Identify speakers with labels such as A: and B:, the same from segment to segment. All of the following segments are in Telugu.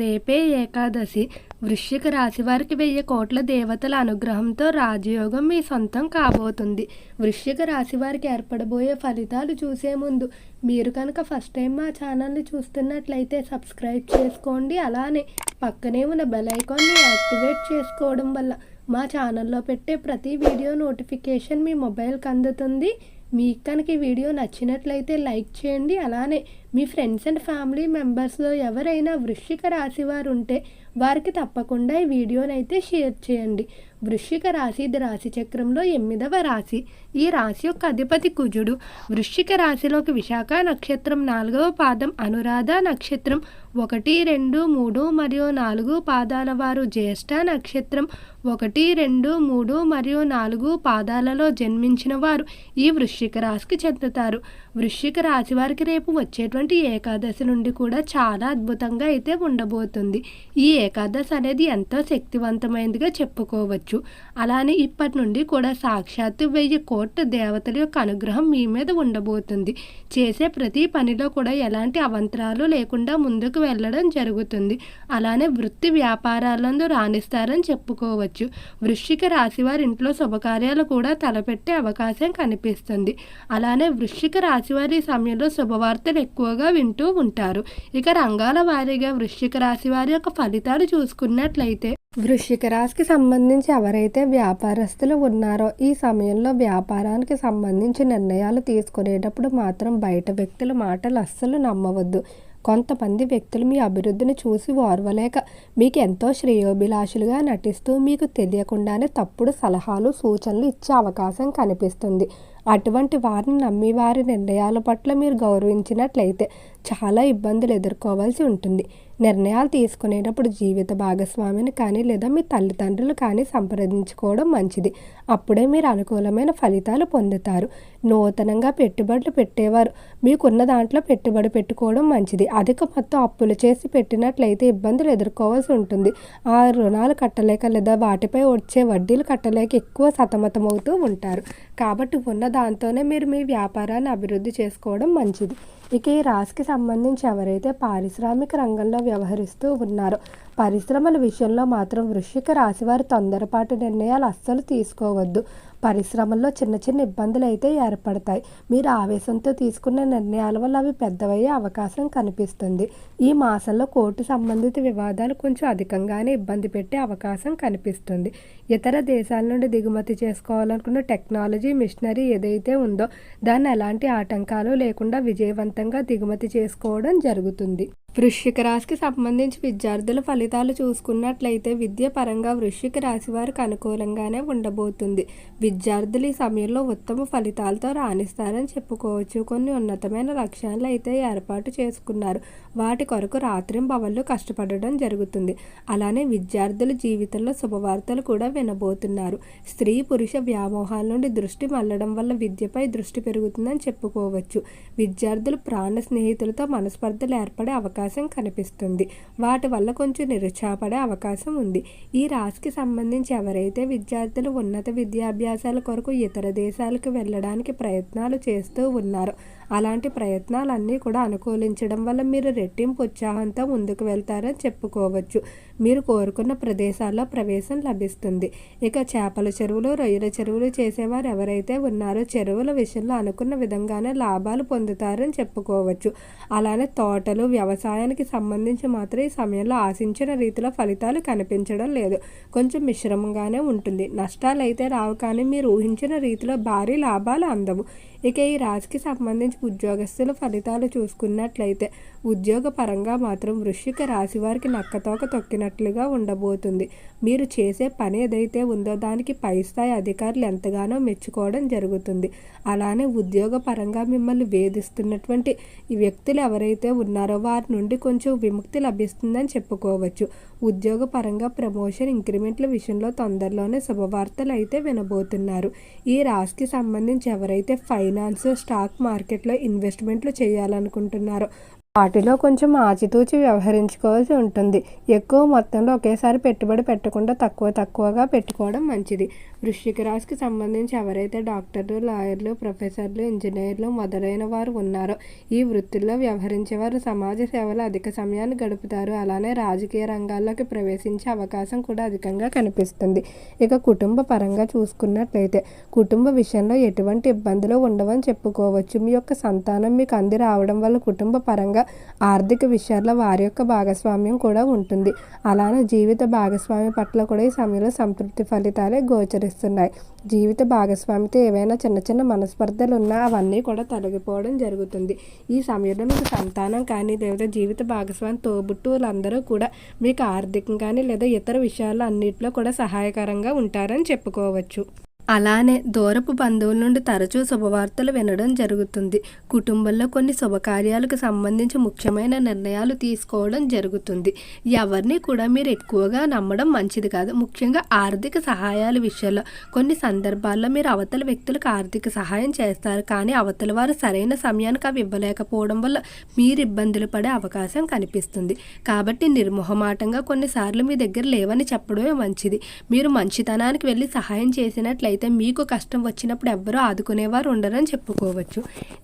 A: రేపే ఏకాదశి. వృశ్చిక రాశి వారికి వెయ్యి కోట్ల దేవతల అనుగ్రహంతో రాజయోగం మీ సొంతం కాబోతుంది. వృశ్చిక రాశి వారికి ఏర్పడబోయే ఫలితాలు చూసే ముందు మీరు కనుక ఫస్ట్ టైం మా ఛానల్ని చూస్తున్నట్లయితే సబ్స్క్రైబ్ చేసుకోండి. అలానే పక్కనే ఉన్న బెల్ ఐకాన్ని యాక్టివేట్ చేసుకోవడం వల్ల మా ఛానల్లో పెట్టే ప్రతి వీడియో నోటిఫికేషన్ మీ మొబైల్కి అందుతుంది. మీకు కనుక ఈ వీడియో నచ్చినట్లయితే లైక్ చేయండి. అలానే మీ ఫ్రెండ్స్ అండ్ ఫ్యామిలీ మెంబర్స్లో ఎవరైనా వృశ్చిక రాశి వారు ఉంటే వారికి తప్పకుండా ఈ వీడియోని అయితే షేర్ చేయండి. వృశ్చిక రాశి ఇది రాశి చక్రంలో ఎనిమిదవ రాశి. ఈ రాశి యొక్క అధిపతి కుజుడు. వృశ్చిక రాశిలోకి విశాఖ నక్షత్రం నాలుగవ పాదం. అనురాధ నక్షత్రం ఒకటి రెండు మూడు మరియు నాలుగు పాదాల వారు. జ్యేష్ఠ నక్షత్రం ఒకటి రెండు మూడు మరియు నాలుగు పాదాలలో జన్మించిన వారు ఈ వృశ్చిక రాశికి చెందుతారు. వృశ్చిక రాశి వారికి రేపు వచ్చేటువంటి ఏకాదశి నుండి కూడా చాలా అద్భుతంగా అయితే ఉండబోతుంది. ఈ ఏకాదశి అనేది ఎంతో శక్తివంతమైనదిగా చెప్పుకోవచ్చు. అలానే ఇప్పటి నుండి కూడా సాక్షాత్తు వెయ్యి కోట్ల దేవతల యొక్క అనుగ్రహం మీ మీద ఉండబోతుంది. చేసే ప్రతి పనిలో కూడా ఎలాంటి అవంతరాలు లేకుండా ముందుకు వెళ్ళడం జరుగుతుంది. అలానే వృత్తి వ్యాపారాలందు రాణిస్తారని చెప్పుకోవచ్చు. వృశ్చిక రాశి వారి ఇంట్లో శుభకార్యాలు కూడా తలపెట్టే అవకాశం కనిపిస్తుంది. అలానే వృశ్చిక రాశి వారి సమయంలో శుభవార్తలు ఎక్కువ ఎక్కువగా వింటూ ఉంటారు. ఇక రంగాల వారీగా వృశ్చిక రాశి వారి యొక్క ఫలితాలు చూసుకున్నట్లయితే వృశ్చిక రాశికి సంబంధించి ఎవరైతే వ్యాపారస్తులు ఉన్నారో ఈ సమయంలో వ్యాపారానికి సంబంధించి నిర్ణయాలు తీసుకునేటప్పుడు మాత్రం బయట వ్యక్తుల మాటలు అస్సలు నమ్మవద్దు. కొంతమంది వ్యక్తులు మీ అభివృద్ధిని చూసి ఓర్వలేక మీకు ఎంతో శ్రేయోభిలాషులుగా నటిస్తూ మీకు తెలియకుండానే తప్పుడు సలహాలు సూచనలు ఇచ్చే అవకాశం కనిపిస్తుంది. అటువంటి వారిని నమ్మి వారి నిర్ణయాల పట్ల మీరు గౌరవించినట్లయితే చాలా ఇబ్బందులు ఎదుర్కోవాల్సి ఉంటుంది. నిర్ణయాలు తీసుకునేటప్పుడు జీవిత భాగస్వామిని కానీ లేదా మీ తల్లిదండ్రులు కానీ సంప్రదించుకోవడం మంచిది. అప్పుడే మీరు అనుకూలమైన ఫలితాలు పొందుతారు. నూతనంగా పెట్టుబడులు పెట్టేవారు. మీకున్న దాంట్లో పెట్టుబడి పెట్టుకోవడం మంచిది. అధిక మొత్తం అప్పులు చేసి పెట్టినట్లయితే ఇబ్బందులు ఎదుర్కోవాల్సి ఉంటుంది. ఆ రుణాలు కట్టలేక లేదా వాటిపై వచ్చే వడ్డీలు కట్టలేక ఎక్కువ సతమతమవుతూ ఉంటారు. కాబట్టి ఉన్న దాంతోనే మీరు మీ వ్యాపారాన్ని అభివృద్ధి చేసుకోవడం మంచిది. ఇక ఈ రాశికి సంబంధించి ఎవరైతే పారిశ్రామిక రంగంలో వ్యవహరిస్తూ ఉన్నారో పరిశ్రమల విషయంలో మాత్రం వృశ్చిక రాశి వారి తొందరపాటు నిర్ణయాలు అస్సలు తీసుకోవద్దు. పరిశ్రమల్లో చిన్న చిన్న ఇబ్బందులు అయితే ఏర్పడతాయి. మీరు ఆవేశంతో తీసుకున్న నిర్ణయాల వల్ల అవి పెద్దవయ్యే అవకాశం కనిపిస్తుంది. ఈ మాసంలో కోర్టు సంబంధిత వివాదాలు కొంచెం అధికంగానే ఇబ్బంది పెట్టే అవకాశం కనిపిస్తుంది. ఇతర దేశాల నుండి దిగుమతి చేసుకోవాలనుకున్న టెక్నాలజీ మిషనరీ ఏదైతే ఉందో దాన్ని ఎలాంటి ఆటంకాలు లేకుండా విజయవంతంగా దిగుమతి చేసుకోవడం జరుగుతుంది. వృశ్చిక రాశికి సంబంధించి విద్యార్థుల ఫలితాలు చూసుకున్నట్లయితే విద్య పరంగా వృశ్చిక రాశి వారికి అనుకూలంగానే ఉండబోతుంది. విద్యార్థులు ఈ సమయంలో ఉత్తమ ఫలితాలతో రాణిస్తారని చెప్పుకోవచ్చు. కొన్ని ఉన్నతమైన లక్ష్యాలు అయితే ఏర్పాటు చేసుకున్నారు. వాటి కొరకు రాత్రింబవళ్ళు కష్టపడడం జరుగుతుంది. అలానే విద్యార్థుల జీవితంలో శుభవార్తలు కూడా వినబోతున్నారు. స్త్రీ పురుష వ్యామోహాల నుండి దృష్టి మళ్ళడం వల్ల విద్యపై దృష్టి పెరుగుతుందని చెప్పుకోవచ్చు. విద్యార్థులు ప్రాణ స్నేహితులతో మనస్పర్ధలు ఏర్పడే అవకాశం అవకాశం కనిపిస్తుంది. వాటి వల్ల కొంచెం నిరుత్సాహపడే అవకాశం ఉంది. ఈ రాశికి సంబంధించి ఎవరైతే విద్యార్థులు ఉన్నత విద్యాభ్యాసాల కొరకు ఇతర దేశాలకు వెళ్ళడానికి ప్రయత్నాలు చేస్తూ ఉన్నారో అలాంటి ప్రయత్నాలన్నీ కూడా అనుకూలించడం వల్ల మీరు రెట్టింపు ఉత్సాహంతో ముందుకు వెళ్తారని చెప్పుకోవచ్చు. మీరు కోరుకున్న ప్రదేశాల్లో ప్రవేశం లభిస్తుంది. ఇక చేపల చెరువులు రొయ్యల చెరువులు చేసేవారు ఎవరైతే ఉన్నారో చెరువుల విషయంలో అనుకున్న విధంగానే లాభాలు పొందుతారని చెప్పుకోవచ్చు. అలానే తోటలు వ్యవసాయానికి సంబంధించి మాత్రం ఈ సమయంలో ఆశించిన రీతిలో ఫలితాలు కనిపించడం లేదు. కొంచెం మిశ్రమంగానే ఉంటుంది. నష్టాలు అయితే రావు కానీ మీరు ఊహించిన రీతిలో భారీ లాభాలు అందవు. ఇక ఈ రాశికి సంబంధించి ఉద్యోగస్తుల ఫలితాలు చూసుకున్నట్లయితే ఉద్యోగ పరంగా మాత్రం వృశ్చిక రాశి వారికి నక్కతోక తొక్కినట్లుగా ఉండబోతుంది. మీరు చేసే పని ఏదైతే ఉందో దానికి పై స్థాయి అధికారులు ఎంతగానో మెచ్చుకోవడం జరుగుతుంది. అలానే ఉద్యోగ పరంగా మిమ్మల్ని వేధిస్తున్నటువంటి ఈ వ్యక్తులు ఎవరైతే ఉన్నారో వారి నుండి కొంచెం విముక్తి లభిస్తుందని చెప్పుకోవచ్చు. ఉద్యోగపరంగా ప్రమోషన్ ఇంక్రిమెంట్ల విషయంలో తొందరలోనే శుభవార్తలు అయితే వినబోతున్నారు. ఈ రాశికి సంబంధించి ఎవరైతే ఫైనాన్స్ స్టాక్ మార్కెట్లో ఇన్వెస్ట్మెంట్లు చేయాలనుకుంటున్నారో వాటిలో కొంచెం ఆచితూచి వ్యవహరించుకోవాల్సి ఉంటుంది. ఎక్కువ మొత్తంలో ఒకేసారి పెట్టుబడి పెట్టకుండా తక్కువ తక్కువగా పెట్టుకోవడం మంచిది. వృశ్చిక రాశికి సంబంధించి ఎవరైతే డాక్టర్లు లాయర్లు ప్రొఫెసర్లు ఇంజనీర్లు మొదలైన వారు ఉన్నారో ఈ వృత్తుల్లో వ్యవహరించేవారు సమాజ సేవలో అధిక సమయాన్ని గడుపుతారు. అలానే రాజకీయ రంగాల్లోకి ప్రవేశించే అవకాశం కూడా అధికంగా కనిపిస్తుంది. ఇక కుటుంబ పరంగా చూసుకున్నట్లయితే కుటుంబ విషయంలో ఎటువంటి ఇబ్బందులు ఉండవని చెప్పుకోవచ్చు. మీ యొక్క సంతానం మీకు అంది రావడం వల్ల కుటుంబ పరంగా ఆర్థిక విషయాల్లో వారి యొక్క భాగస్వామ్యం కూడా ఉంటుంది. అలానే జీవిత భాగస్వామి పట్ల కూడా ఈ సమయంలో సంతృప్తి ఫలితాలే గోచరిస్తున్నాయి. జీవిత భాగస్వామితో ఏవైనా చిన్న చిన్న మనస్పర్ధలు ఉన్నా అవన్నీ కూడా తొలగిపోవడం జరుగుతుంది. ఈ సమయంలో మీకు సంతానం కానీ లేదా జీవిత భాగస్వామి తోబుట్టువులందరూ కూడా మీకు ఆర్థికం కానీ లేదా ఇతర విషయాలు అన్నింటిలో కూడా సహాయకరంగా ఉంటారని చెప్పుకోవచ్చు. అలానే దూరపు బంధువుల నుండి తరచూ శుభవార్తలు వినడం జరుగుతుంది. కుటుంబంలో కొన్ని శుభకార్యాలకు సంబంధించి ముఖ్యమైన నిర్ణయాలు తీసుకోవడం జరుగుతుంది. ఎవరిని కూడా మీరు ఎక్కువగా నమ్మడం మంచిది కాదు. ముఖ్యంగా ఆర్థిక సహాయాల విషయంలో కొన్ని సందర్భాల్లో మీరు అవతల వ్యక్తులకు ఆర్థిక సహాయం చేస్తారు. కానీ అవతల వారు సరైన సమయానికి అవి ఇవ్వలేకపోవడం వల్ల మీరు ఇబ్బందులు పడే అవకాశం కనిపిస్తుంది. కాబట్టి నిర్మోహమాటంగా కొన్నిసార్లు మీ దగ్గర లేవని చెప్పడమే మంచిది. మీరు మంచితనానికి వెళ్ళి సహాయం చేసినట్లయితే అయితే మీకు కష్టం వచ్చినప్పుడు ఎవ్వరూ ఆదుకునేవారు ఉండరని చెప్పుకోవచ్చు.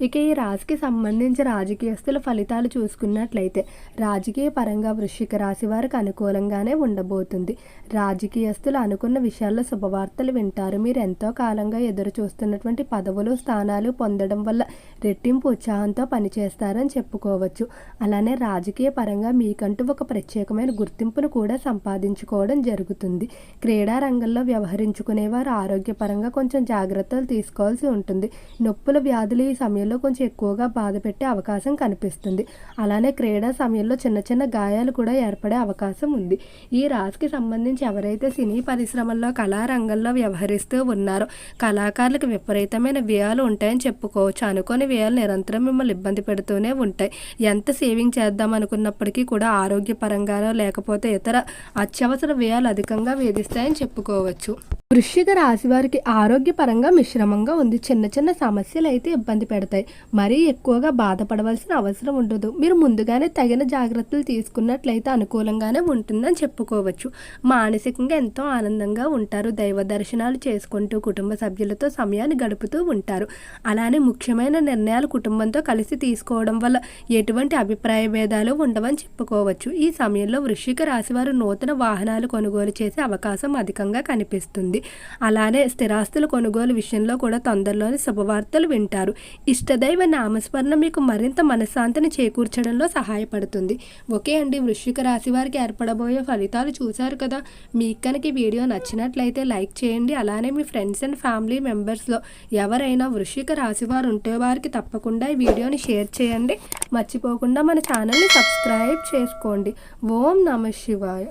A: ఇక ఈ రాశికి సంబంధించి రాజకీయస్తుల ఫలితాలు చూసుకున్నట్లయితే రాజకీయ పరంగా వృశ్చిక రాశి వారికి అనుకూలంగానే ఉండబోతుంది. రాజకీయస్తులు అనుకున్న విషయాల్లో శుభవార్తలు వింటారు. మీరు ఎంతో కాలంగా ఎదురు చూస్తున్నటువంటి పదవులు స్థానాలు పొందడం వల్ల రెట్టింపు ఉత్సాహంతో పనిచేస్తారని చెప్పుకోవచ్చు. అలానే రాజకీయ పరంగా మీకంటూ ఒక ప్రత్యేకమైన గుర్తింపును కూడా సంపాదించుకోవడం జరుగుతుంది. క్రీడా రంగంలో వ్యవహరించుకునేవారు ఆరోగ్యపరంగా పరంగా కొంచెం జాగ్రత్తలు తీసుకోవాల్సి ఉంటుంది. నొప్పుల వ్యాధులు ఈ సమయంలో కొంచెం ఎక్కువగా బాధ పెట్టే అవకాశం కనిపిస్తుంది. అలానే క్రీడా సమయంలో చిన్న చిన్న గాయాలు కూడా ఏర్పడే అవకాశం ఉంది. ఈ రాశికి సంబంధించి ఎవరైతే సినీ పరిశ్రమల్లో కళారంగంలో వ్యవహరిస్తూ ఉన్నారో కళాకారులకు విపరీతమైన వ్యయాలు ఉంటాయని చెప్పుకోవచ్చు. అనుకోని వ్యయాలు నిరంతరం మిమ్మల్ని ఇబ్బంది పెడుతూనే ఉంటాయి. ఎంత సేవింగ్ చేద్దాం అనుకున్నప్పటికీ కూడా ఆరోగ్యపరంగానో లేకపోతే ఇతర అత్యవసర వ్యయాలు అధికంగా వేధిస్తాయని చెప్పుకోవచ్చు. వృశ్చిక రాశి వారికి ఆరోగ్యపరంగా మిశ్రమంగా ఉంది. చిన్న చిన్న సమస్యలు అయితే ఇబ్బంది పెడతాయి. మరీ ఎక్కువగా బాధపడవలసిన అవసరం ఉండదు. మీరు ముందుగానే తగిన జాగ్రత్తలు తీసుకున్నట్లయితే అనుకూలంగానే ఉంటుందని చెప్పుకోవచ్చు. మానసికంగా ఎంతో ఆనందంగా ఉంటారు. దైవ దర్శనాలు చేసుకుంటూ కుటుంబ సభ్యులతో సమయాన్ని గడుపుతూ ఉంటారు. అలానే ముఖ్యమైన నిర్ణయాలు కుటుంబంతో కలిసి తీసుకోవడం వల్ల ఎటువంటి అభిప్రాయ భేదాలు ఉండవని చెప్పుకోవచ్చు. ఈ సమయంలో వృశ్చిక రాశి వారు నూతన వాహనాలు కొనుగోలు చేసే అవకాశం అధికంగా కనిపిస్తుంది. అలానే స్థిరాస్తుల కొనుగోలు విషయంలో కూడా తొందరలోనే శుభవార్తలు వింటారు. ఇష్టదైవ నామస్మరణ మీకు మరింత మనశ్శాంతిని చేకూర్చడంలో సహాయపడుతుంది. ఓకే అండి వృశ్చిక రాశి వారికి ఏర్పడబోయే ఫలితాలు చూశారు కదా? మీకు కనుక వీడియో నచ్చినట్లయితే లైక్ చేయండి. అలానే మీ ఫ్రెండ్స్ అండ్ ఫ్యామిలీ మెంబర్స్లో ఎవరైనా వృశ్చిక రాశి వారు ఉంటే వారికి తప్పకుండా ఈ వీడియోని షేర్ చేయండి. మర్చిపోకుండా మన ఛానల్ని సబ్స్క్రైబ్ చేసుకోండి. ఓం నమ శివాయ.